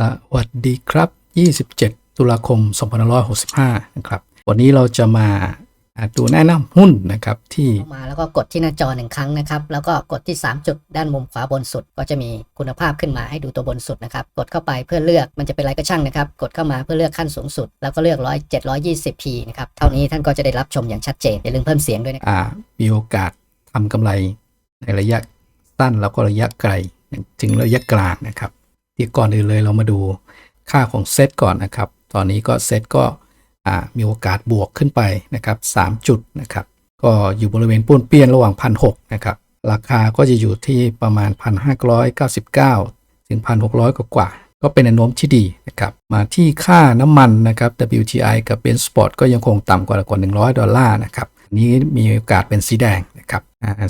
สวัสดีครับ 27 ตุลาคม 2565 นะครับ วันนี้เราจะมาอ่าดูแนะนำหุ้นนะครับที่เข้ามาแล้วก็กดที่หน้าจอหนึ่งครั้งนะครับ แล้วก็กดที่ 3 จุดด้านมุมขวาบนสุด ก็จะมีคุณภาพขึ้นมาให้ดูตัวบนสุดนะครับ กดเข้าไปเพื่อเลือกมันจะเป็นอะไรก็ช่างนะครับ กดเข้ามาเพื่อเลือกขั้นสูงสุด แล้วก็เลือก100 720p นะครับ เท่านี้ท่านก็จะได้รับชมอย่างชัดเจนอย่าลืมเพิ่มเสียงด้วยนะครับอ่ามีโอกาสทำกำไรในระยะสั้นแล้วก็ระยะไกลถึงระยะกลางนะครับ ที่ก่อนอื่นเลยเรามาดูค่าของเซตก่อนนะครับ ตอนนี้ก็เซตก็มีโอกาสบวกขึ้นไปนะครับ3จุดนะครับ ก็อยู่บริเวณป้วนเปี้ยนระหว่าง1,600นะครับ ราคาก็จะอยู่ที่ประมาณ 1,599 ถึง 1,600 กว่ากว่า ก็เป็นแนวโน้มที่ดีนะครับ มาที่ค่าน้ำมันนะครับ WTI กับ Brent Spot ก็ยังคงต่ำกว่ากว่า 100 ดอลลาร์นะครับนี้มีโอกาสเป็นสีแดงนะครับ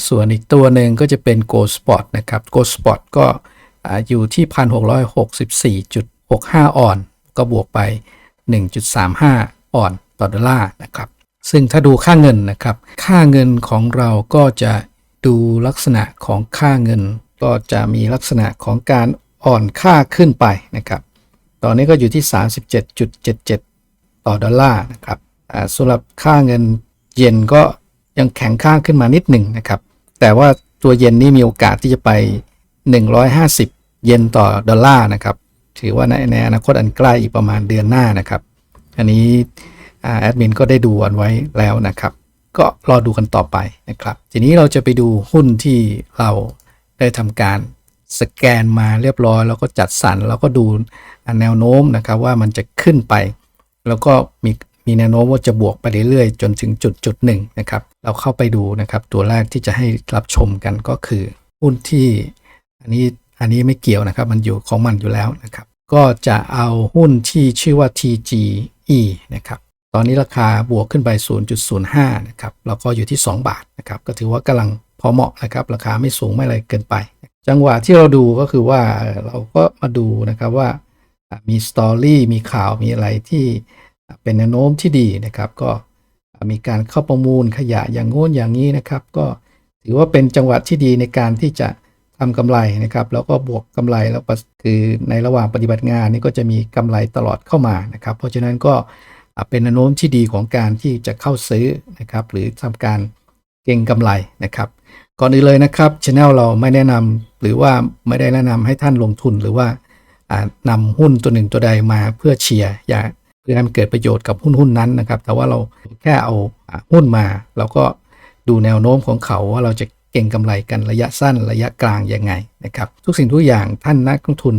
ส่วนอีกตัวหนึ่งก็จะเป็น Gold Spot นะครับ Gold Spot ก็ อ่าอยู่ที่ 1,664.65 ออน ก็บวกไป 1.35 ออนต่อดอลลาร์นะครับ ซึ่งถ้าดูค่าเงินนะครับ ค่าเงินของเราก็จะดูลักษณะของค่าเงิน ก็จะมีลักษณะของการอ่อนค่าขึ้นไปนะครับ ตอนนี้ก็อยู่ที่ 37.77 ต่อดอลลาร์นะครับสำหรับค่าเงินเยนก็ยังแข็งค่าขึ้นมานิดหนึ่งนะครับ แต่ว่าตัวเยนนี่มีโอกาสที่จะไป 150 เยนต่อดอลลาร์นะครับ ถือว่าในในอนาคตอันใกล้อีกประมาณเดือนหน้านะครับ อันนี้แอดมินก็ได้ดูอันไว้แล้วนะครับ ก็รอดูกันต่อไปนะครับ ทีนี้เราจะไปดูหุ้นที่เราได้ทำการสแกนมาเรียบร้อย แล้วก็จัดสรรแล้วก็ดูแนวโน้มนะครับว่ามันจะขึ้นไป แล้วก็มีมีแนวโน้มว่าจะบวกไปเรื่อยๆ จนถึงจุดจุดหนึ่งนะครับ เราเข้าไปดูนะครับ ตัวแรกที่จะให้รับชมกันก็คือ หุ้นที่อันนี้ อันนี้ไม่เกี่ยวนะครับ มันอยู่ของมันอยู่แล้วนะครับ ก็จะเอาหุ้นที่ชื่อว่า TGE นะครับ ตอนนี้ราคาบวกขึ้นไป 0.05 นะครับ แล้วก็อยู่ที่ 2 บาทนะครับ ก็ถือว่ากำลังพอเหมาะนะครับ ราคาไม่สูงไม่อะไรเกินไป จังหวะที่เราดูก็คือว่าเราก็มาดูนะครับว่ามีสตอรี่มีข่าวมีอะไรที่เป็นแนวโน้มที่ดีนะครับ ก็มีการเข้าประมูลขยะอย่างโน้นอย่างนี้นะครับ ก็ถือว่าเป็นจังหวะที่ดีในการที่จะ ทำกำไรนะครับแล้วก็บวกกำไรแล้วก็คือในระหว่างปฏิบัติงานนี่ก็จะมีกำไรตลอดเข้ามานะครับ เพราะฉะนั้นก็เป็นแนวโน้มที่ดีของการที่จะเข้าซื้อนะครับหรือทำการเก็งกำไรนะครับก่อนอื่นเลยนะครับช anel เราไม่แนะนำหรือว่าไม่ได้แนะนำให้ท่านลงทุนหรือว่าอ่านำหุ้นตัวหนึ่งตัวใดมาเพื่อเชียร์อย่าเพื่อให้มันเกิดประโยชน์กับหุ้นหุ้นนั้นนะครับ แต่ว่าเราแค่เอาหุ้นมา แล้วก็ดูแนวโน้มของเขาว่าเราจะเก่งกำไรกันระยะสั้นระยะกลางยังไงนะครับทุกสิ่งทุกอย่างท่านนักลงทุน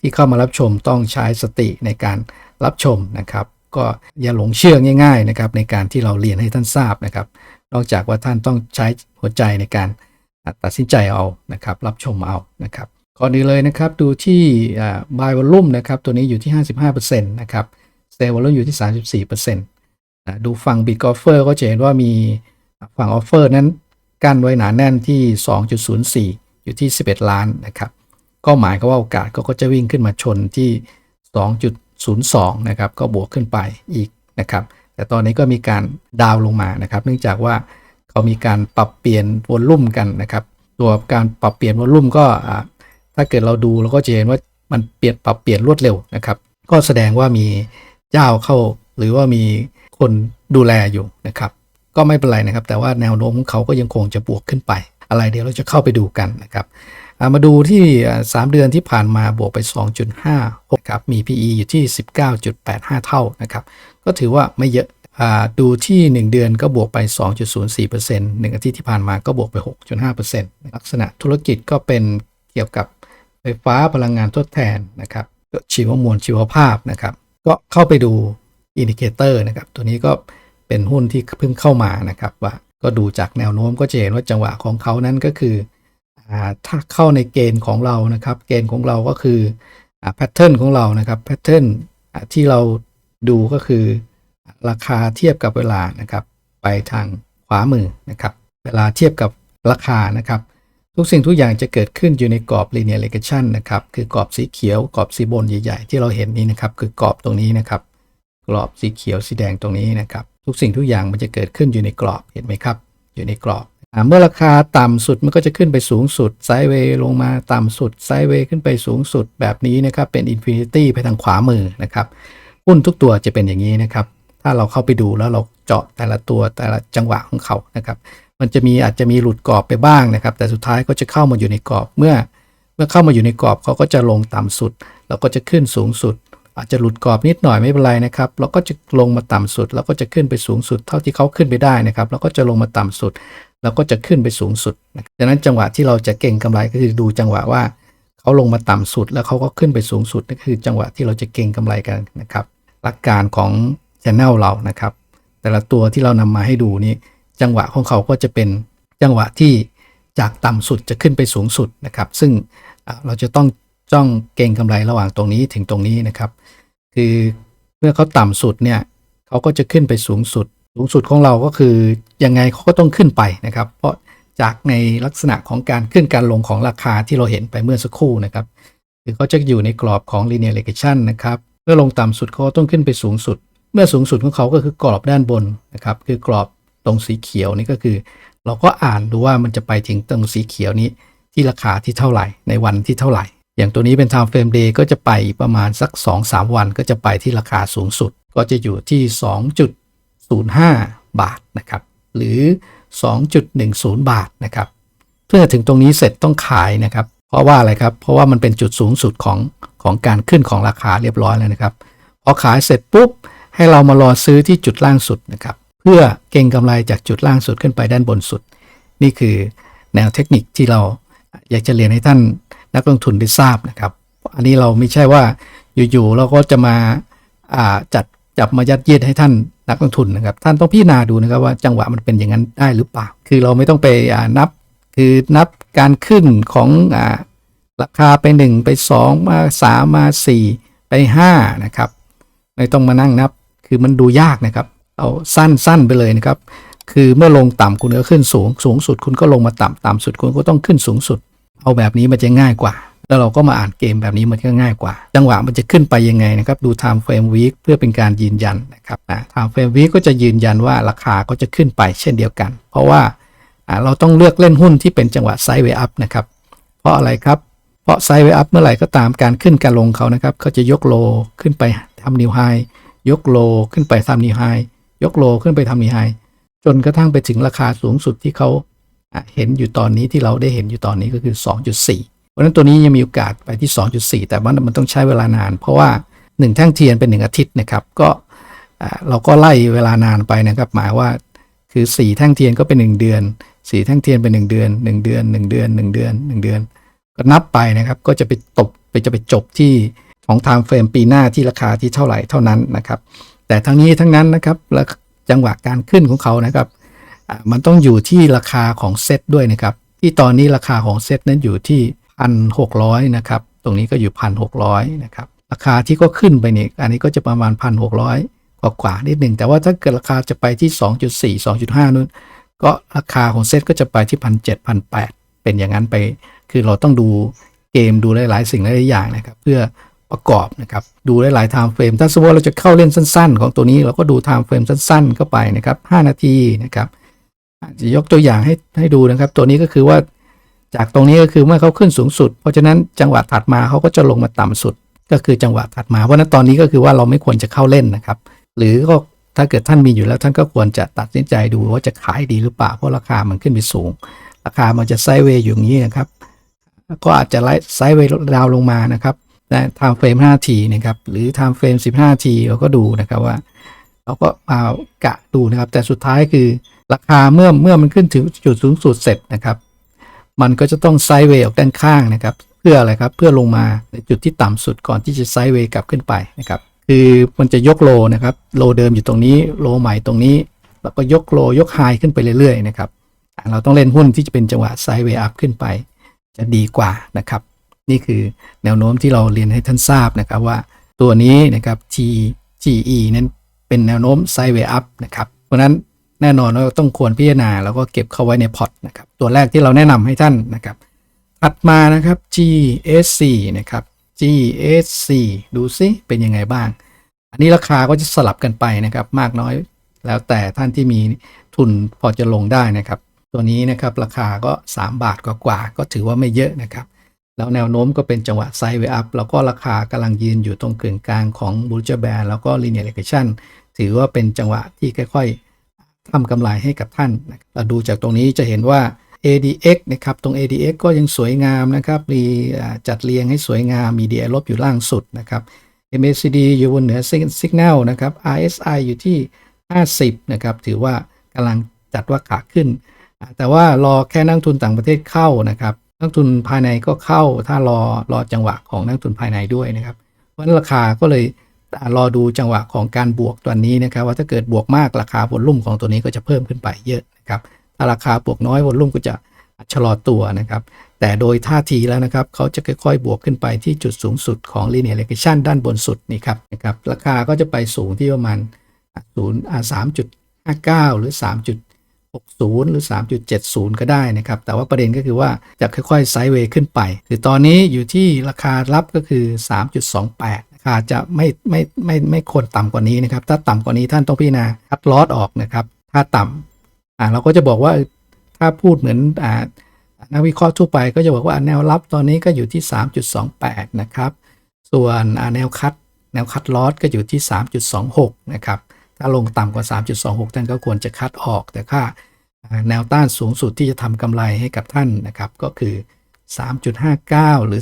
ที่เข้ามารับชมต้องใช้สติในการรับชมนะครับ ก็อย่าหลงเชื่อง่ายๆนะครับในการที่เราเรียนให้ท่านทราบนะครับ นอกจากว่าท่านต้องใช้หัวใจในการตัดสินใจเอานะครับ รับชมเอานะครับก่อนอื่นเลยนะครับดูที่อ่า buy volume นะครับตัวนี้อยู่ที่ 55%นะครับ sell volume อยู่ที่ 34%นะดูฝั่ง bid offer ก็จะเห็นว่ามีฝั่ง offer นั้น กั้นไว้หนาแน่นที่ 2.04 อยู่ที่ 11 ล้านนะครับ ก็หมายก็ว่าโอกาสก็จะวิ่งขึ้นมาชนที่ 2.02 นะครับ ก็บวกขึ้นไปอีกนะครับ แต่ตอนนี้ก็มีการดาวลงมานะครับ เนื่องจากว่าเขามีการปรับเปลี่ยนวอลลุ่มกันนะครับ ตัวการปรับเปลี่ยนวอลลุ่มก็ถ้าเกิดเราดูเราก็จะเห็นว่ามันเปลี่ยนปรับเปลี่ยนรวดเร็วนะครับ ก็แสดงว่ามีเจ้าเข้าหรือว่ามีคนดูแลอยู่นะครับ ก็ไม่เป็นไรนะครับ แต่ว่าแนวโน้มของเขาก็ยังคงจะบวกขึ้นไป อะไรเดี๋ยวเราจะเข้าไปดูกันนะครับามาดูที่อ่า3เดือนที่ผ่านมาบวกไป 2.56ครับมี PE อยู่ที่ 19.85 เท่านะครับ ก็ถือว่าไม่เยอะดูที่ 1 เดือนก็บวกไป 2.04% 1 อาทิตย์ที่ผ่านมาก็บวกไป 6.5%ลักษณะธุรกิจก็เป็นเกี่ยวกับไฟฟ้าพลังงานทดแทนนะครับชีวมวลชีวภาพนะครับ ก็เข้าไปดูอินดิเคเตอร์นะครับ ตัวนี้ก็ เป็นหุ้นที่เพิ่งเข้ามานะครับว่าก็ดูจากแนวโน้มก็จะเห็นว่าจังหวะของเขานั้นก็คืออถ้าเข้าในเกณฑ์ของเรานะครับ เกณฑ์ของเราก็คือแพทเทิร์นของเรานะครับแพทเทิร์นที่เราดูก็คือราคาเทียบกับเวลานะครับ ไปทางขวามือนะครับ เวลาเทียบกับราคานะครับ ทุกสิ่งทุกอย่างจะเกิดขึ้นอยู่ในกรอบ linear regression นะครับ คือกรอบสีเขียวกรอบสีบนใหญ่ ๆ ที่เราเห็นนี้นะครับ คือกรอบตรงนี้นะครับ กรอบสีเขียวสีแดงตรงนี้นะครับ ทุกสิ่งทุกอย่างมันจะเกิดขึ้นอยู่ในกรอบเห็นไหมครับ อยู่ในกรอบอเมื่อราคาต่ำสุดมันก็จะขึ้นไปสูงสุดไซด์เวย์ลงมาต่ำสุดไซด์เวย์ขึ้นไปสูงสุดแบบนี้นะครับเป็นอินฟินิตี้ไปทางขวามือนะครับหุ้นทุกตัวจะเป็นอย่างนี้นะครับ ถ้าเราเข้าไปดูแล้วเราเจาะแต่ละตัวแต่ละจังหวะของเขานะครับ มันจะมีอาจจะมีหลุดกรอบไปบ้างนะครับ แต่สุดท้ายก็จะเข้ามาอยู่ในกรอบเมื่อ เมื่อเข้ามาอยู่ในกรอบเขาก็จะลงต่ำสุด แล้วก็จะขึ้นสูงสุด อาจจะหลุดกรอบนิดหน่อยไม่เป็นไรนะครับ แล้วก็จะลงมาต่ำสุด แล้วก็จะขึ้นไปสูงสุด เท่าที่เขาขึ้นไปได้นะครับ แล้วก็จะลงมาต่ำสุด แล้วก็จะขึ้นไปสูงสุดดังนั้นจังหวะที่เราจะเก่งกำไรก็คือดูจังหวะว่าเขาลงมาต่ำสุด แล้วเขาก็ขึ้นไปสูงสุดนั่นคือจังหวะที่เราจะเก่งกำไรกันนะครับ หลักการของ channel เรานะครับ แต่ละตัวที่เรานำมาให้ดูนี้ จังหวะของเขาก็จะเป็นจังหวะที่จากต่ำสุดจะขึ้นไปสูงสุดนะครับ ซึ่งเราจะต้อง จ้องเก่งกำไรระหว่างตรงนี้ถึงตรงนี้นะครับ คือเมื่อเขาต่ำสุดเนี่ยเขาก็จะขึ้นไปสูงสุด สูงสุดของเราก็คือยังไงเขาก็ต้องขึ้นไปนะครับ เพราะจากในลักษณะของการขึ้นการลงของราคาที่เราเห็นไปเมื่อสักครู่นะครับคือเขาจะอยู่ในกรอบของ linear regression นะครับเมื่อลงต่ำสุดเขาต้องขึ้นไปสูงสุด เมื่อสูงสุดของเขาก็คือกรอบด้านบนนะครับคือกรอบตรงสีเขียวนี่ก็คือ เราก็อ่านดูว่ามันจะไปถึงตรงสีเขียวนี้ที่ราคาที่เท่าไหร่ในวันที่เท่าไหร่ อย่างตัวนี้เป็น time frame day ก็จะไปประมาณสัก 2-3 วันก็จะไปที่ราคาสูงสุด ก็จะอยู่ที่ 2.05 บาทนะครับ หรือ 2.10 บาทนะครับ เพื่อถึงตรงนี้เสร็จต้องขายนะครับ เพราะว่าอะไรครับ เพราะว่ามันเป็นจุดสูงสุดของของการขึ้นของราคาเรียบร้อยแล้วนะครับ พอขายเสร็จปุ๊บให้เรามารอซื้อที่จุดล่างสุดนะครับ เพื่อเก็งกำไรจากจุดล่างสุดขึ้นไปด้านบนสุด นี่คือแนวเทคนิคที่เราอยากจะเรียนให้ท่าน นักลงทุนได้ทราบนะครับ อันนี้เราไม่ใช่ว่าอยู่ๆเราก็จะมาาจัดจับมายัดเยียดให้ท่านนักลงทุนนะครับ ท่านต้องพิจารณาดูนะครับว่าจังหวะมันเป็นอย่างนั้นได้หรือเปล่า คือเราไม่ต้องไปนับคือนับการขึ้นของอราคาไป 1 ไป 2 มา 3 มา 4 ไป 5 นะครับ ไม่ต้องมานั่งนับ คือมันดูยากนะครับ เอาสั้นๆไปเลยนะครับ คือเมื่อลงต่ำคุณก็ขึ้นสูง สูงสุดคุณก็ลงมาต่ำต่ำสุดคุณก็ต้องขึ้นสูงสุด เอาแบบนี้มันจะง่ายกว่า แล้วเราก็มาอ่านเกมแบบนี้มันก็ง่ายกว่า จังหวะมันจะขึ้นไปยังไงนะครับดู time frame week เพื่อเป็นการยืนยันนะครับนะ time frame week ก็จะยืนยันว่าราคาก็จะขึ้นไปเช่นเดียวกัน เพราะว่าอ่าเราต้องเลือกเล่นหุ้นที่เป็นจังหวะไซด์เวย์อัพนะครับ เพราะอะไรครับเพราะไซด์เวย์อัพเมื่อไหร่ก็ตามการขึ้นการลงเขานะครับเขาจะยกโลขึ้นไปทำนิวไฮยกโลขึ้นไปทำนิวไฮยกโลขึ้นไปทำนิวไฮจนกระทั่งไปถึงราคาสูงสุดที่เขา เห็นอยู่ตอนนี้ที่เราได้เห็นอยู่ตอนนี้ก็คือ 2.4 เพราะฉะนั้นตัวนี้ยังมีโอกาสไปที่ 2.4 แต่ว่ามันต้องใช้เวลานาน เพราะว่า 1 แท่งเทียนเป็น 1 อาทิตย์นะครับ ก็เราก็ไล่เวลานานไปนะครับ หมายว่าคือ 4 แท่งเทียนก็เป็น 1 เดือน 4 แท่งเทียนเป็น 1 เดือน 1 เดือน 1 เดือน 1 เดือน 1 เดือน ก็นับไปนะครับก็จะไปตบไปจะไปจบที่ของไทม์เฟรมปีหน้าที่ราคาที่เท่าไหร่เท่านั้นนะครับ แต่ทั้งนี้ทั้งนั้นนะครับและจังหวะการขึ้นของเขานะครับ มันต้องอยู่ที่ราคาของเซตด้วยนะครับ ที่ตอนนี้ราคาของเซตนั้นอยู่ที่พันหกร้อยนะครับ ตรงนี้ก็อยู่พันหกร้อยนะครับ ราคาที่ก็ขึ้นไปเนี่ยอันนี้ก็จะประมาณพันหกร้อยกว่ากว่านิดหนึ่ง แต่ว่าถ้าเกิดราคาจะไปที่ 2.4 2.5นู้นก็ราคาของเซตก็จะไปที่พันเจ็ดพันแปดเป็นอย่างนั้นไป คือเราต้องดูเกมดูหลาย ๆ สิ่งหลายๆอย่างนะครับ เพื่อประกอบนะครับ ดูหลายๆ time frame ถ้าสมมติว่าเราจะเข้าเล่นสั้น ๆ ของตัวนี้เราก็ดู time frame สั้น ๆ เข้าไปนะครับ 5 นาทีนะครับ จะยกตัวอย่างให้ให้ดูนะครับ ตัวนี้ก็คือว่าจากตรงนี้ก็คือเมื่อเขาขึ้นสูงสุด เพราะฉะนั้นจังหวะถัดมาเขาก็จะลงมาต่ำสุด ก็คือจังหวะถัดมาเพราะนั้นตอนนี้ก็คือว่าเราไม่ควรจะเข้าเล่นนะครับ หรือก็ถ้าเกิดท่านมีอยู่แล้วท่านก็ควรจะตัดสินใจดูว่าจะขายดีหรือเปล่าเพราะราคามันขึ้นไปสูง ราคามันจะไซด์เวย์อยู่อย่างนี้นะครับก็อาจจะไล่ไซด์เวย์ดาวลงมานะครับนะไทม์เฟรม5ทีนะครับหรือไทม์เฟรม15ทีเราก็ดูนะครับว่าเราก็มากะดูนะครับ แต่สุดท้ายคือ ราคาเมื่อเมื่อมันขึ้นถึงจุดสูงสุดเสร็จนะครับ มันก็จะต้องไซด์เวย์ออกด้านข้างนะครับ เพื่ออะไรครับ เพื่อลงมาในจุดที่ต่ำสุดก่อนที่จะไซด์เวย์กลับขึ้นไปนะครับ คือมันจะยกโลนะครับ โลเดิมอยู่ตรงนี้ โลใหม่ตรงนี้ แล้วก็ยกโลยกไฮขึ้นไปเรื่อยๆนะครับ เราต้องเล่นหุ้นที่จะเป็นจังหวะไซด์เวย์อัพขึ้นไป จะดีกว่านะครับ นี่คือแนวโน้มที่เราเรียนให้ท่านทราบนะครับว่าตัวนี้นะครับ T GE นั้นเป็นแนวโน้มไซด์เวย์อัพนะครับ เพราะนั้น แน่นอนว่าต้องควรพิจารณาแล้วก็เก็บเข้าไว้ในพอร์ตนะครับตัวแรกที่เราแนะนำให้ท่านนะครับถัดมานะครับ GSC นะครับ GSC ดูซิเป็นยังไงบ้าง อันนี้ราคาก็จะสลับกันไปนะครับ มากน้อยแล้วแต่ท่านที่มีทุนพอจะลงได้นะครับ ตัวนี้นะครับราคาก็ 3 บาทกว่าๆก็ถือว่าไม่เยอะนะครับ แล้วแนวโน้มก็เป็นจังหวะไซด์เวอัพแล้วก็ราคากำลังยืนอยู่ตรงกึ่งกลางของบูจแบนแล้วก็ linear regression ถือว่าเป็นจังหวะที่ค่อยๆ ทำกำไรให้กับท่านนะเราดูจากตรงนี้จะเห็นว่า ADX นะครับตรง ADX ก็ยังสวยงามนะครับมีจัดเรียงให้สวยงามมี DI ลบอยู่ล่างสุดนะครับ MACD อยู่บนเหนือ Signal นะครับ RSI อยู่ที่ 50 นะครับ ถือว่ากำลังจัดว่าขาขึ้น แต่ว่ารอแค่นักทุนต่างประเทศเข้านะครับนักทุนภายในก็เข้าถ้ารอรอจังหวะของนักทุนภายในด้วยนะครับ เพราะฉะนั้นราคาก็เลย รอดูจังหวะของการบวกตัวนี้นะครับ ว่าถ้าเกิดบวกมากราคาวอลลุ่มของตัวนี้ก็จะเพิ่มขึ้นไปเยอะนะครับถ้าราคาบวกน้อยวอลลุ่มก็จะชะลอตัวนะครับ แต่โดยท่าทีแล้วนะครับ เขาจะค่อยๆ บวกขึ้นไปที่จุดสูงสุดของ linear regression ด้านบนสุดนี่ครับนะครับ ราคาก็จะไปสูงที่ประมาณ0.3.59 หรือ 3.60 หรือ 3.70 ก็ได้นะครับ แต่ว่าประเด็นก็คือว่าจะค่อยๆไซด์เวย์ขึ้นไป คือตอนนี้อยู่ที่ราคารับก็คือ 3.28 ราคาจะไม่ไม่ไม่ไม่ควรต่ำกว่านี้นะครับ ถ้าต่ำกว่านี้ท่านต้องพิจารณาคัดลอสออกนะครับ ถ้าต่ำอ่าเราก็จะบอกว่าถ้าพูดเหมือนอ่านักวิเคราะห์ทั่วไปก็จะบอกว่าแนวรับตอนนี้ก็อยู่ที่ 3.28 นะครับ ส่วนแนวคัดแนวคัดลอสก็อยู่ที่ 3.26 นะครับ ถ้าลงต่ำกว่า 3.26 ท่านก็ควรจะคัดออก แต่ค่าแนวต้านสูงสุดที่จะทำกำไรให้กับท่านนะครับ ก็คือ 3.59 หรือ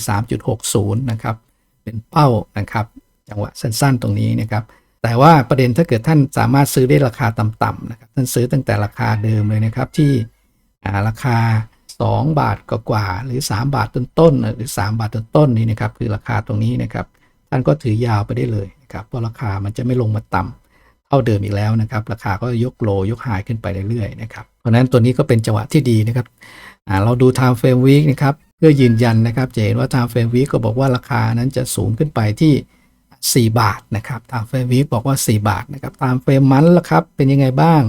3.60 นะครับ เป็นเป้านะครับ จังหวะสั้นๆตรงนี้นะครับ แต่ว่าประเด็นถ้าเกิดท่านสามารถซื้อได้ราคาต่ำๆนะครับท่านซื้อตั้งแต่ราคาเดิมเลยนะครับที่อ่าราคา 2 บาทกว่าๆหรือ 3 บาทต้นๆหรือ 3 บาทต้นๆนี่นะครับคือราคาตรงนี้นะครับท่านก็ถือยาวไปได้เลยนะครับเพราะราคามันจะไม่ลงมาต่ำเท่าเดิมอีกแล้วนะครับ ราคาก็ยกโลยกหายขึ้นไปเรื่อยๆนะครับเพราะฉะนั้นตัวนี้ก็เป็นจังหวะที่ดีนะครับเราดู time frame week นะครับ พื่อยืนยันนะครับจะเห็นว่า time frame week ก็บอกว่าราคานั้นจะสูงขึ้นไปที่ 4 บาทนะครับ time frame week บอกว่า 4 บาทนะครับ time frame month ล่ะครับเป็นยังไงบ้าง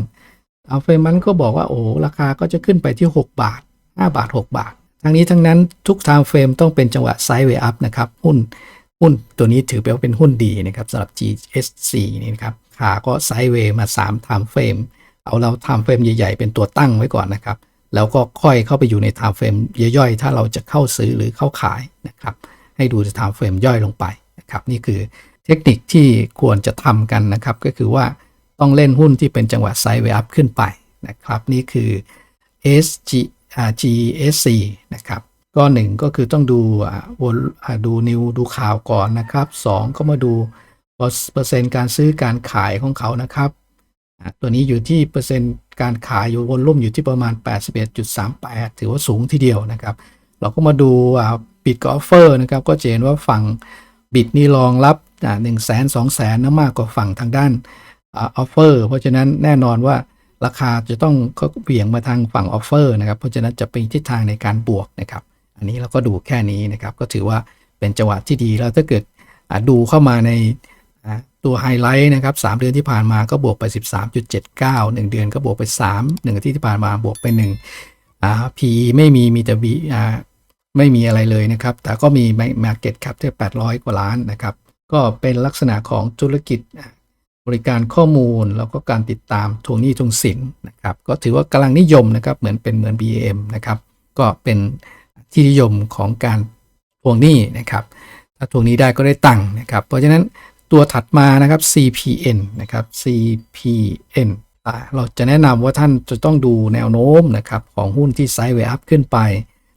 เอาเฟรมมันก็บอกว่าโอ้ราคาก็จะขึ้นไปที่ 6 บาท 5 บาท 6 บาท ทั้งนี้ทั้งนั้นทุก time frame ต้องเป็นจังหวะไซด์เวย์อัพนะครับหุ้นหุ้นตัวนี้ถือว่าเป็นหุ้นดีนะครับสำหรับ GSC นี่นะครับขาก็ไซด์เวย์มา 3 time frame เอาเรา time frame ใหญ่ ๆ เป็นตัวตั้งไว้ก่อนนะครับ แล้วก็ค่อยเข้าไปอยู่ใน time frame ย่อยๆ ถ้าเราจะเข้าซื้อหรือเข้าขายนะครับ ให้ดู time frame ย่อยลงไปนะครับ นี่คือเทคนิคที่ควรจะทำกันนะครับ ก็คือว่าต้องเล่นหุ้นที่เป็นจังหวะไซด์เวอัพขึ้นไปนะครับ นี่คือ SG GSC นะครับก็หนึ่งก็คือต้องดูอ่าวน่าดูนิวดูข่าวก่อนนะครับสองก็มาดูเปอร์เซ็นต์การซื้อการขายของเขานะครับ ตัวนี้อยู่ที่เปอร์เซ็นต์ การขายอยู่วนรุ่มอยู่ที่ประมาณ 81.38 ถือว่าสูงทีเดียวนะครับ เราก็มาดูบิดกับออฟเฟอร์นะครับ ก็จะเห็นว่าฝั่งบิดนี่รองรับอ่าหนึ่งแสนสองแสนนะมากกว่าฝั่งทางด้านออฟเฟอร์เพราะฉะนั้นแน่นอนว่าราคาจะต้องเขาเบี่ยงมาทางฝั่งออฟเฟอร์นะครับ เพราะฉะนั้นจะเป็นทิศทางในการบวกนะครับ อันนี้เราก็ดูแค่นี้นะครับ ก็ถือว่าเป็นจังหวะที่ดีแล้วถ้าเกิดดูเข้ามาใน ตัวไฮไลท์นะครับ3เดือนที่ผ่านมาก็บวกไป 13.79 1 เดือนก็บวกไป 3 1อาทิตย์ที่ผ่านมาบวกไป1อ่า PE ไม่มีมีแต่ B อ่าไม่มีอะไรเลยนะครับ แต่ก็มี Market Cap ที่800 กว่าล้านนะครับ ก็เป็นลักษณะของธุรกิจบริการข้อมูลแล้วก็การติดตามทวงหนี้ทวงสินนะครับ ก็ถือว่ากำลังนิยมนะครับเหมือนเป็นเหมือน BAM นะครับ ก็เป็นที่นิยมของการทวงหนี้นะครับ ถ้าทวงหนี้ได้ก็ได้ตังค์นะครับ เพราะฉะนั้น ตัวถัดมานะครับ CPN นะครับ CPN เราจะแนะนำว่าท่านจะต้องดูแนวโน้มนะครับของหุ้นที่ไซด์เวอัพขึ้นไป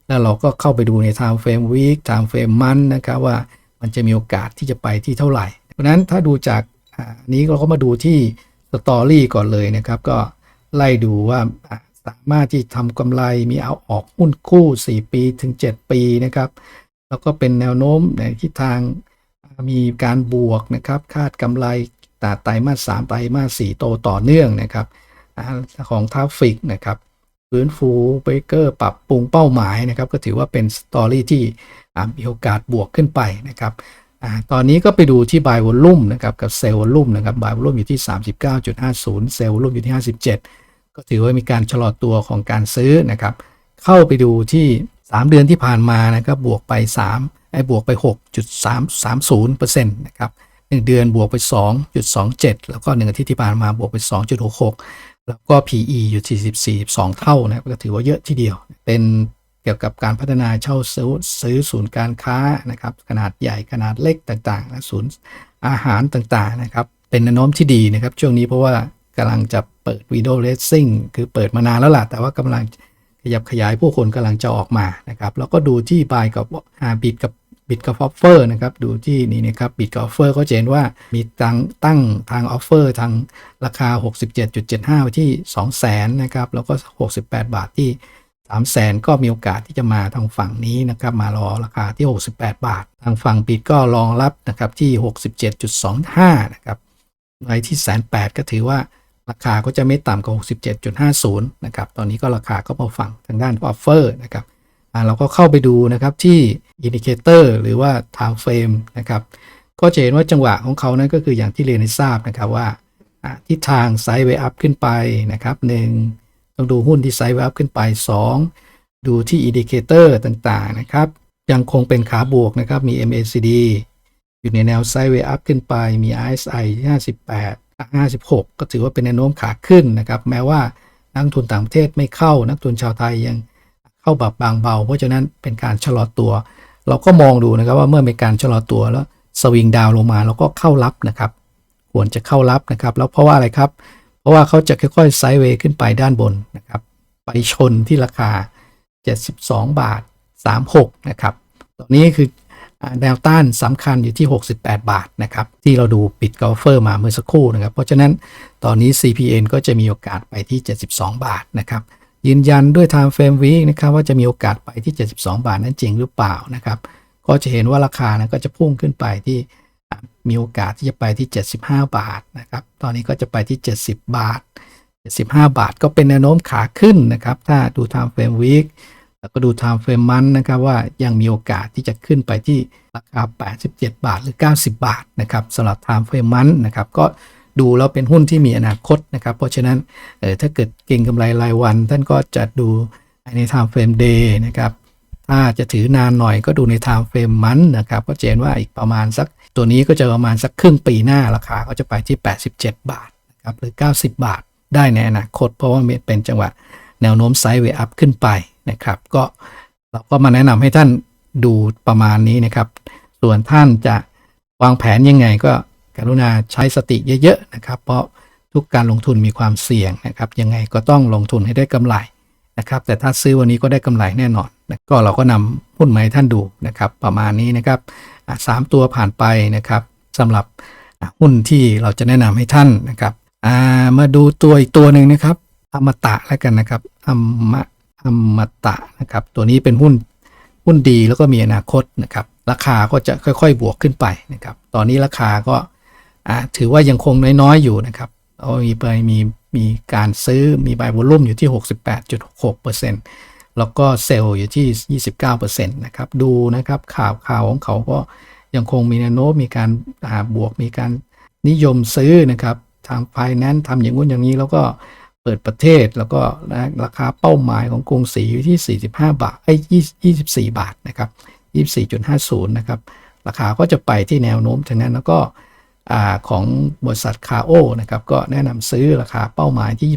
แล้วเราก็เข้าไปดูใน time frame week time frame month นะครับว่ามันจะมีโอกาสที่จะไปที่เท่าไหร่ เพราะฉะนั้นถ้าดูจากนี้เราก็มาดูที่สตอรี่ก่อนเลยนะครับ ก็ไล่ดูว่าสามารถที่ทำกำไรมีเอาออกหุ้นคู่ 4 ปีถึง 7 ปีนะครับ แล้วก็เป็นแนวโน้มในทิศทาง มีการบวกนะครับคาดกำไรตาไตรมาส3ไตรมาส4โตต่อเนื่องนะครับของทราฟฟิกนะครับฟื้นฟูเบรกเกอร์ปรับปรุงเป้าหมายนะครับ ก็ถือว่าเป็นสตอรี่ที่มีโอกาสบวกขึ้นไปนะครับอตอนนี้ก็ไปดูที่ buy volume นะครับกับเซลล์ volume นะครับ buy volume อยู่ที่ 39.50 เซลล์ volume อยู่ที่ 57 ก็ถือว่ามีการชะลอตัวของการซื้อนะครับ เข้าไปดูที่ 3 เดือนที่ผ่านมานะครับบวกไป 3 ไอ้บวกไป 6.330%นะครับ1เดือนบวกไป 2.27 แล้วก็ 1 อาทิตย์ที่ผ่านมาบวกไป 2.66 แล้วก็ PE อยู่ที่14 2 เท่านะครับก็ถือว่าเยอะทีเดียว เป็นเกี่ยวกับการพัฒนาเช่าซื้อซื้อศูนย์การค้านะครับขนาดใหญ่ขนาดเล็กต่างๆนะศูนย์อาหารต่างๆนะครับเป็นแนวโน้มที่ดีนะครับ ช่วงนี้เพราะว่ากำลังจะเปิดวิดีโอเลสซิ่งคือเปิดมานานแล้วล่ะ แต่ว่ากำลังขยับขยายผู้คนกำลังจะออกมานะครับแล้วก็ดูที่บายกับบิดกับ บิดกับออฟเฟอร์นะครับ ดูที่นี่นะครับบิดกับออฟเฟอร์ก็จะเห็นว่ามีตั้งตั้งทางออฟเฟอร์ทางราคา 67.75 ที่ 200,000นะครับ แล้วก็ 68 บาทที่ 300,000 ก็มีโอกาสที่จะมาทางฝั่งนี้นะครับ มารอราคาที่ 68 บาท ทางฝั่งบิดก็รองรับนะครับที่ 67.25 นะครับไว้ที่แสนแปดก็ถือว่าราคาก็จะไม่ต่ำกว่า 67.50 นะครับ ตอนนี้ก็ราคาก็มาฝั่งทางด้านออฟเฟอร์นะครับ เราก็เข้าไปดูนะครับที่อินดิเคเตอร์หรือว่า time frame นะครับก็จะเห็นว่าจังหวะของเขานั้นก็คืออย่างที่เรียนให้ทราบนะครับว่าทิศทางไซด์เวอัพขึ้นไปนะครับหนึ่งต้องดูหุ้นที่ไซด์เวอัพขึ้นไป 2 ดูที่อินดิเคเตอร์ต่างๆนะครับยังคงเป็นขาบวกนะครับมี MACD อยู่ในแนวไซด์เวอัพขึ้นไปมี RSI 58 56 ก็ถือว่าเป็นแนวโน้มขาขึ้นนะครับแม้ว่านักทุนต่างประเทศไม่เข้านักทุนชาวไทยยัง เข้าแบบบางเบา เพราะฉะนั้นเป็นการชะลอตัว เราก็มองดูนะครับว่าเมื่อมีการชะลอตัวแล้วสวิงดาวลงมาเราก็เข้ารับนะครับควรจะเข้ารับนะครับ แล้วเพราะว่าอะไรครับ เพราะว่าเขาจะค่อยๆไซด์เวย์ขึ้นไปด้านบนนะครับไปชนที่ราคา 72 บาท 36 นะครับ ตอนนี้คืออ่าแนวต้านสำคัญอยู่ที่ 68 บาทนะครับ ที่เราดูปิดกอลเฟอร์มาเมื่อสักครู่นะครับ เพราะฉะนั้นตอนนี้ CPN ก็จะมีโอกาสไปที่ 72 บาทนะครับ ยืนยันด้วย time frame week นะครับว่าจะมีโอกาสไปที่ 72 บาทนั้นจริงหรือเปล่านะครับ ก็จะเห็นว่าราคานั้นก็จะพุ่งขึ้นไปที่มีโอกาสที่จะไปที่ 75 บาทนะครับ ตอนนี้ก็จะไปที่ 70 บาท 75 บาท ก็เป็นแนวโน้มขาขึ้นนะครับ ถ้าดู time frame week แล้วก็ดู time frame month นะครับว่ายังมีโอกาสที่จะขึ้นไปที่ราคา 87 บาทหรือ 90 บาทนะครับสำหรับ time frame month นะครับก็ ดูแล้วเป็นหุ้นที่มีอนาคตนะครับ เพราะฉะนั้นถ้าเกิดเก็งกำไรรายวัน ท่านก็จะดูใน time frame day นะครับถ้าจะถือนานหน่อยก็ดูใน time frame month นะครับ ก็เห็นว่าอีกประมาณสักตัวนี้ก็จะประมาณสักครึ่งปีหน้าราคาก็จะไปที่ 87 บาทนะครับหรือ 90 บาทได้ในอนาคต เพราะว่าเป็นจังหวะแนวโน้มไซด์เวย์อัพขึ้นไปนะครับ ก็เราก็มาแนะนำให้ท่านดูประมาณนี้นะครับ ส่วนท่านจะวางแผนยังไงก็ กรุณาใช้สติเยอะๆนะครับ เพราะทุกการลงทุนมีความเสี่ยงนะครับ ยังไงก็ต้องลงทุนให้ได้กำไรนะครับ แต่ถ้าซื้อวันนี้ก็ได้กำไรแน่นอนนะก็เราก็นำหุ้นมาให้ท่านดูนะครับ ประมาณนี้นะครับสามตัวผ่านไปนะครับสำหรับหุ้นที่เราจะแนะนำให้ท่านนะครับามาดูตัวอีกตัวหนึ่งนะครับอมตะแล้วกันนะครับอมะอมตะนะครับ ตัวนี้เป็นหุ้นหุ้นดีแล้วก็มีอนาคตนะครับ ราคาก็จะค่อยๆ บวกขึ้นไปนะครับ ตอนนี้ราคาก็ อ่าถือว่ายังคงน้อยๆอยู่นะครับเอามีไปมีมีการซื้อมีบายวอลุ่มอยู่ที่ 68.6%แล้วก็เซลล์อยู่ที่ 29%นะครับดูนะครับข่าวข่าวของเขาก็ยังคงมีแนวโน้มมีการาบวกมีการนิยมซื้อนะครับทางไฟแนนซ์ทำอย่างงู้นอย่างนี้แล้วก็เปิดประเทศแล้วก็นะราคาเป้าหมายของกรุงศรีอยู่ที่ 45 บาทไอ้ย24 บาทนะครับ 24.50 นะครับ ราคาก็จะไปที่แนวโน้มทางนั้นแล้วก็ ของบริษัทคาโอนะครับก็แนะนำซื้อราคาเป้าหมายที่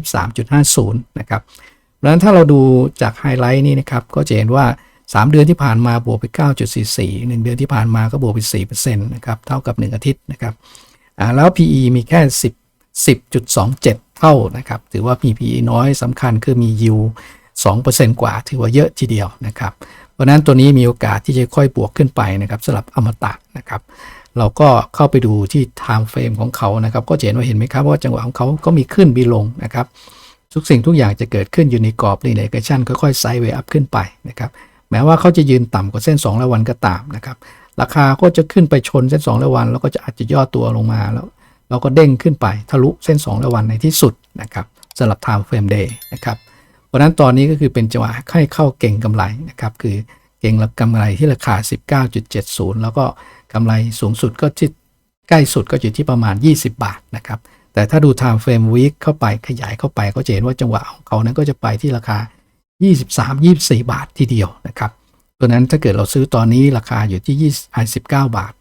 23.50 นะครับเพราะนั้นถ้าเราดูจากไฮไลท์นี้นะครับก็จะเห็นว่า 3 เดือนที่ผ่านมาบวกไป 9.44 1 เดือนที่ผ่านมาก็บวกไป 4%นะครับเท่ากับ 1 อาทิตย์นะครับอ่าแล้ว PE มีแค่ 10 10.27 เท่านะครับถือว่า PE น้อยสำคัญคือมี yield 2%กว่าถือว่าเยอะทีเดียวนะครับ เพราะฉะนั้นตัวนี้มีโอกาสที่จะค่อยบวกขึ้นไปนะครับสำหรับอมตะนะครับ เราก็เข้าไปดูที่ time frame ของเขานะครับ ก็จะเห็นว่าเห็นไหมครับว่าจังหวะของเขาก็มีขึ้นมีลงนะครับ ทุกสิ่งทุกอย่างจะเกิดขึ้นอยู่ในกรอบในเนกชันค่อยๆไซด์เวย์อัพขึ้นไปนะครับ แม้ว่าเขาจะยืนต่ำกว่าเส้น2ระวันก็ตามนะครับ ราคาก็จะขึ้นไปชนเส้น2ระวัน แล้วก็จะอาจจะย่อตัวลงมาแล้ว เราก็เด้งขึ้นไปทะลุเส้น2ระวันในที่สุดนะครับสำหรับ time frame day นะครับเพราะฉะนั้นตอนนี้ก็คือเป็นจังหวะให้เข้าเก่งกำไรนะครับ คือเก่งกำไรที่ราคา 19.70 แล้วก็ กำไรสูงสุดก็ที่ใกล้สุดก็อยู่ที่ประมาณ 20 บาทนะครับ แต่ถ้าดู time frame week เข้าไปขยายเข้าไปก็จะเห็นว่าจังหวะของเขานั้นก็จะไปที่ราคา 23-24 บาททีเดียวนะครับเพราะนั้นถ้าเกิดเราซื้อตอนนี้ราคาอยู่ที่219บาท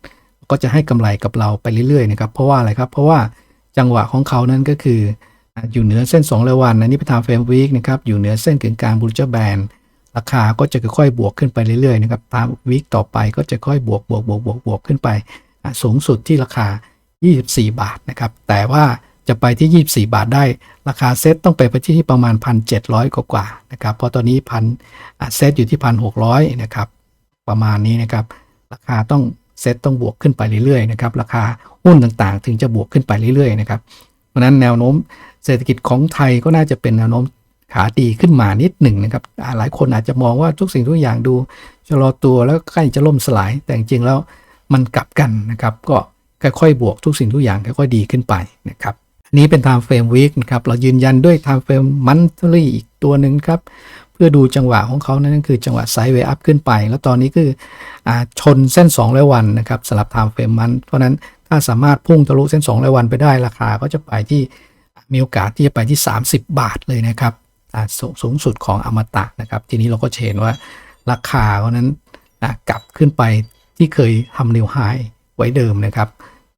ก็จะให้กำไรกับเราไปเรื่อยๆนะครับ เพราะว่าอะไรครับ เพราะว่าจังหวะของเขานั้นก็คืออยู่เหนือเส้น2ร้อยวันอันนี้เป็น time frame week นะครับอยู่เหนือเส้นกึ่งกลางบู l เจอร์แบน ราคาก็จะค่อยๆบวกขึ้นไปเรื่อยๆนะครับตามวีคต่อไปก็จะค่อยบวกบวกบวกบวกบวกขึ้นไป สูงสุดที่ราคา 24 บาทนะครับ แต่ว่าจะไปที่ 24 บาทได้ ราคาเซ็ตต้องไปไปที่ประมาณ 1,700กว่ากว่าๆนะครับ เพราะตอนนี้พันเซ็ตอยู่ที่ 1,600 นะครับ ประมาณนี้นะครับ ราคาต้องเซ็ตต้องบวกขึ้นไปเรื่อยๆนะครับ ราคาหุ้นต่างๆ ถึงจะบวกขึ้นไปเรื่อยๆนะครับ เพราะนั้นแนวโน้มเศรษฐกิจของไทยก็น่าจะเป็นแนวโน้ม ขาดีขึ้นมานิดหนึ่งนะครับ หลายคนอาจจะมองว่าทุกสิ่งทุกอย่างดูชะลอตัวแล้วใกล้จะล่มสลาย แต่จริงๆแล้วมันกลับกันนะครับ ก็ค่อยๆบวกทุกสิ่งทุกอย่างค่อยๆดีขึ้นไปนะครับนี้เป็น time frame week นะครับ เรายืนยันด้วย time frame monthly อีกตัวหนึ่งครับ เพื่อดูจังหวะของเขานั่นคือจังหวะไซด์เวย์อัพขึ้นไป แล้วตอนนี้คืออชนเส้น2ร้อยวันนะครับสำหรับ time frame มัน เพราะนั้นถ้าสามารถพุ่งทะลุเส้น2ร้อยวันไปได้ราคาก็จะไปที่มีโอกาสที่จะไปที่ 30 บาทเลยนะครับ สสูงสุดของอมตะนะครับ ทีนี้เราก็เห็นว่าราคาเพราะนั้นอะกลับขึ้นไปที่เคยทำนิวไฮไว้เดิมนะครับ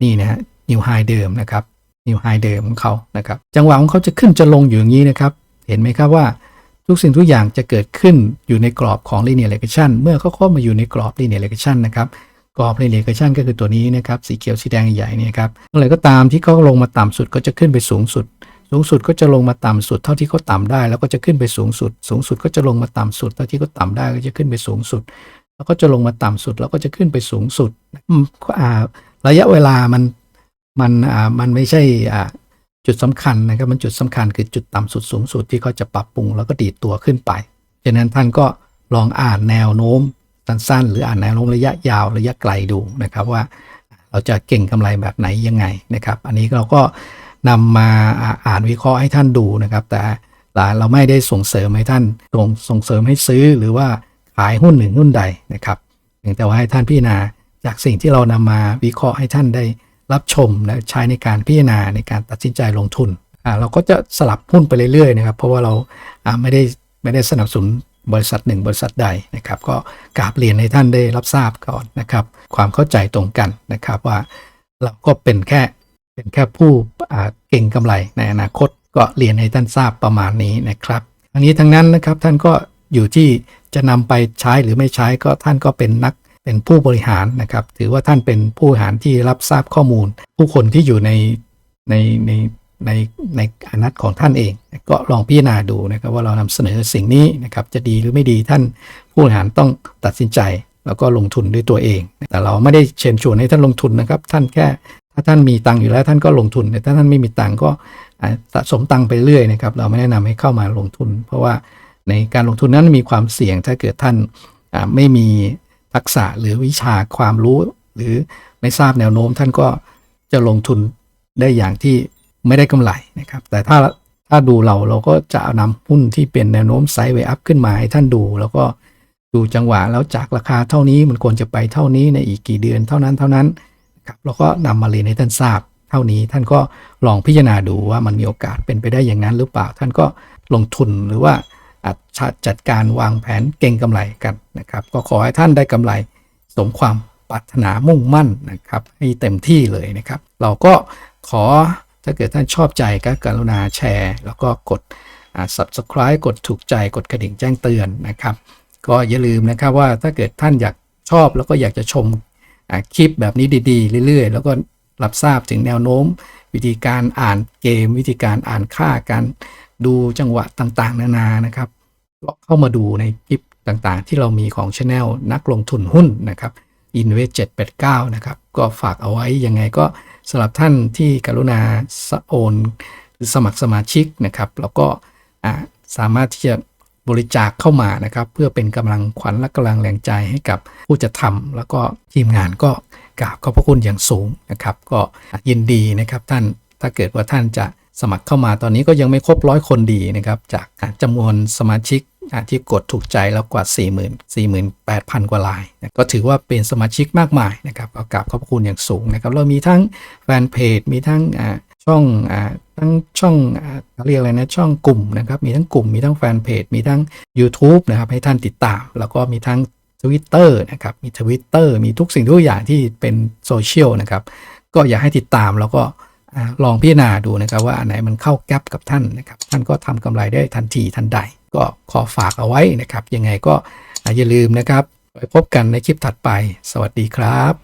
นี่นะฮะนิวไฮเดิมนะครับนิวไฮเดิมของเขานะครับ จังหวะของเขาจะขึ้นจะลงอยู่อย่างนี้นะครับ เห็นไหมครับว่าทุกสิ่งทุกอย่างจะเกิดขึ้นอยู่ในกรอบของ linear regression เมื่อเขาเข้ามาอยู่ในกรอบ linear regression นะครับกรอบ linear regression ก็คือตัวนี้นะครับ สีเขียวสีแดงใหญ่เนี่ยครับเมื่อไรก็ตามที่เขาลงมาต่ำสุดก็จะขึ้นไปสูงสุด สูงสุดก็จะลงมาต่ำสุดเท่าที่เขาต่ำได้ แล้วก็จะขึ้นไปสูงสุด สูงสุดก็จะลงมาต่ำสุด เท่าที่เขาต่ำได้ก็จะขึ้นไปสูงสุด แล้วก็จะลงมาต่ำสุด แล้วก็จะขึ้นไปสูงสุดอืมอ่าระยะเวลามันมันอ่ามันไม่ใช่อ่าจุดสำคัญนะครับมันจุดสำคัญคือจุดต่ำสุดสูงสุดที่เขาจะปรับปรุงแล้วก็ดีดตัวขึ้นไปฉะนั้นท่านก็ลองอ่านแนวโน้มสั้นๆ หรืออ่านแนวโน้มระยะยาวระยะไกลดูนะครับว่าเราจะเก่งกำไรแบบไหนยังไงนะครับ อันนี้เราก็ นำมาอ่าอ่านวิเคราะห์ให้ท่านดูนะครับ แต่เราไม่ได้ส่งเสริมให้ท่านส่งส่งเสริมให้ซื้อหรือว่าขายหุ้นหนึ่งหุ้นใดนะครับเพียงแต่ว่าให้ท่านพิจารณาจากสิ่งที่เรานำมาวิเคราะห์ให้ท่านได้รับชมและใช้ในการพิจารณาในการตัดสินใจลงทุนอ่าเราก็จะสลับหุ้นไปเรื่อยๆนะครับ เพราะว่าเราอ่าไม่ได้ไม่ได้สนับสนุนบริษัทหนึ่งบริษัทใดนะครับ ก็กราบเรียนให้ท่านได้รับทราบก่อนนะครับ ความเข้าใจตรงกันนะครับว่าเราก็เป็นแค่ เป็นแค่ผู้เก่งกำไรในอนาคตก็เรียนให้ท่านทราบประมาณนี้นะครับทั้งนี้ทั้งนั้นนะครับท่านก็อยู่ที่จะนำไปใช้หรือไม่ใช้ก็ท่านก็เป็นนักเป็นผู้บริหารนะครับ ถือว่าท่านเป็นผู้บริหารที่รับทราบข้อมูล ผู้คนที่อยู่ในในในในในอนัตของท่านเอง ก็ลองพิจารณาดูนะครับว่าเรานำเสนอสิ่งนี้นะครับจะดีหรือไม่ดีท่านผู้บริหารต้องตัดสินใจแล้วก็ลงทุนด้วยตัวเอง แต่เราไม่ได้เชิญชวนให้ท่านลงทุนนะครับ ท่านแค่ ถ้าท่านมีตังค์อยู่แล้วท่านก็ลงทุนแต่ถ้าท่านไม่มีตังค์ก็สะสมตังค์ไปเรื่อยนะครับ เราไม่แนะนำให้เข้ามาลงทุน เพราะว่าในการลงทุนนั้นมีความเสี่ยงถ้าเกิดท่านไม่มีทักษะหรือวิชาความรู้ หรือไม่ทราบแนวโน้ม ท่านก็จะลงทุนได้อย่างที่ไม่ได้กำไรนะครับ แต่ถ้าถ้าดูเราเราก็จะนำหุ้นที่เป็นแนวโน้มไซด์เวอัพขึ้นมาให้ท่านดู แล้วก็ดูจังหวะแล้วจากราคาเท่านี้มันควรจะไปเท่านี้ในอีกกี่เดือนเท่านั้นเท่านั้นนะ ครับแล้วก็นำมาเรียนให้ท่านทราบ เท่านี้ท่านก็ลองพิจารณาดูว่ามันมีโอกาสเป็นไปได้อย่างนั้นหรือเปล่า ท่านก็ลงทุนหรือว่าจัดการวางแผนเก่งกำไรกันนะครับ ก็ขอให้ท่านได้กำไรสมความปรารถนามุ่งมั่นนะครับ ให้เต็มที่เลยนะครับ เราก็ขอถ้าเกิดท่านชอบใจก็กรุณาแชร์ แล้วก็กด subscribe กดถูกใจกดกระดิ่งแจ้งเตือนนะครับ ก็อย่าลืมนะครับว่าถ้าเกิดท่านอยากชอบแล้วก็อยากจะชม คลิปแบบนี้ดีๆ เรื่อยๆ แล้วก็รับทราบถึงแนวโน้ม วิธีการอ่านเกม วิธีการอ่านค่าการดูจังหวะต่างๆ นานานะครับเข้ามาดูในคลิปต่างๆ ที่เรามีของ Channel นักลงทุนหุ้นนะครับ Invest 789 นะครับ ก็ฝากเอาไว้ยังไงก็สำหรับท่านที่กรุณาสโอน หรือสมัครสมาชิกนะครับ แล้วก็สามารถที่จะ บริจาคเข้ามานะครับ เพื่อเป็นกำลังขวัญและกำลังแรงใจให้กับผู้จะทำแล้วก็ทีมงานก็กราบขอบพระคุณอย่างสูงนะครับ ก็ยินดีนะครับท่านถ้าเกิดว่าท่านจะสมัครเข้ามาตอนนี้ก็ยังไม่ครบร้อยคนดีนะครับ จากจำนวนสมาชิกที่กดถูกใจแล้วกว่า 4 0 0 0 0 48,000 กว่าลายนะก็ถือว่าเป็นสมาชิกมากมายนะครับก็กราบขอบพระคุณอย่างสูงนะครับ เรามีทั้งแฟนเพจมีทั้งอ่า ช่องอ่าทั้งช่องอ่าเรียกอะไรนะช่องกลุ่มนะครับ มีทั้งกลุ่มมีทั้งแฟนเพจมีทั้ง YouTube นะครับ ให้ท่านติดตาม แล้วก็มีทั้ง Twitter นะครับ มี Twitter มีทุกสิ่งทุกอย่างที่เป็นโซเชียลนะครับ ก็อยากให้ติดตามแล้วก็ลองพิจารณาดูนะครับว่าอันไหนมันเข้าแก๊ปกับท่านนะครับ ท่านก็ทำกำไรได้ทันทีทันใด ก็ขอฝากเอาไว้นะครับ ยังไงก็อย่าลืมนะครับไว้พบกันในคลิปถัดไป สวัสดีครับ